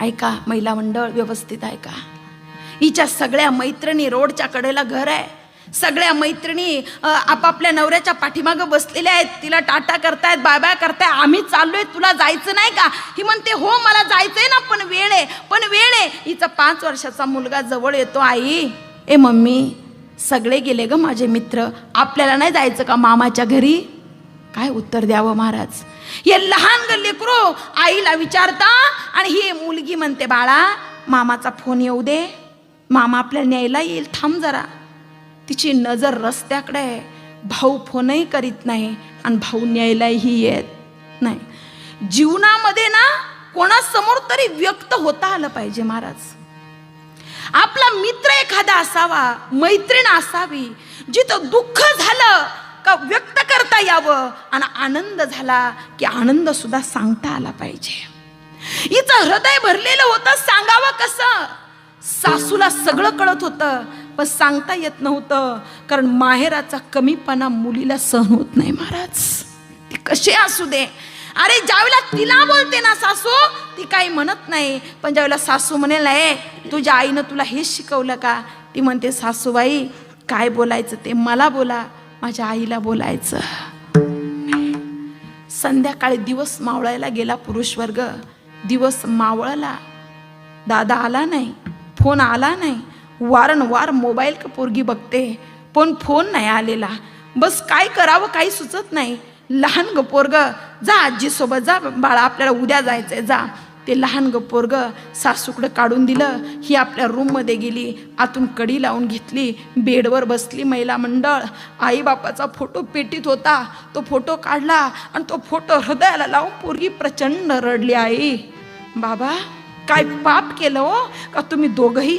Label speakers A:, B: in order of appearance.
A: ऐका महिला मंडळ व्यवस्थित ऐका. हिच्या सगळ्या मैत्रिणी रोडच्या कडेला घर आहे. सगळ्या मैत्रिणी आपापल्या नवऱ्याच्या पाठीमागं बसलेल्या आहेत. तिला टाटा करतायत बाय बाय करताय आम्ही चाललोय तुला जायचं नाही का? ही म्हणते हो मला जायचंय ना पण वेळ आहे पण वेळ आहे. हिचा पाच वर्षाचा मुलगा जवळ येतो आई ए मम्मी सगळे गेले ग माझे मित्र. आपल्याला नाही जायचं का मामाच्या घरी? काय उत्तर द्यावं महाराज? हे लहान लेकरू आईला विचारता आणि ही मुलगी म्हणते बाळा मामाचा फोन येऊ दे. मामा आपल्याला न्यायला येईल. थांब जरा. तिची नजर रस्त्याकडे आहे. भाऊ फोनही करीत नाही आणि भाऊ न्यायलाही येत नाही. जीवनामध्ये ना कोणासमोर तरी व्यक्त होता आलं पाहिजे महाराज. आपला मित्र एखादा असावा मैत्रीण असावी जिथं दुःख झालं का व्यक्त कर सांगता यावं आणि आनंद झाला की आनंद सुद्धा सांगता आला पाहिजे. हिचं हृदय भरलेलं होतं सांगावं कसं? सासूला सगळं कळत होतं पण सांगता येत नव्हतं कारण माहेराचा कमीपणा मुलीला सहन होत नाही महाराज. ती कसे असू दे? अरे ज्यावेळेला तिला बोलते ना सासू ती काही म्हणत नाही पण ज्यावेळेला सासू म्हणेल आहे तुझ्या आईनं तुला हेच शिकवलं का? ती म्हणते सासूबाई काय बोलायचं ते मला बोला माझ्या आईला बोलायचं. संध्याकाळी दिवस मावळायला गेला पुरुष वर्ग दिवस मावळला. दादा आला नाही फोन आला नाही. वारंवार मोबाईल का पोरगी बघते पण फोन नाही आलेला. बस काय करावं काही सुचत नाही. लहान ग पोरग जा आजीसोबत जा बाळा आपल्याला उद्या जायचंय जा. ते लहान ग पोरग सासूकडं काढून दिलं ही आपल्या रूममध्ये गेली आतून कडी लावून घेतली बेडवर बसली महिला मंडळ. आईबापाचा फोटो पेटीत होता तो फोटो काढला आणि तो फोटो हृदयाला लावून पोरगी प्रचंड रडली आई. बाबा काय पाप केलं हो? का तुम्ही दोघंही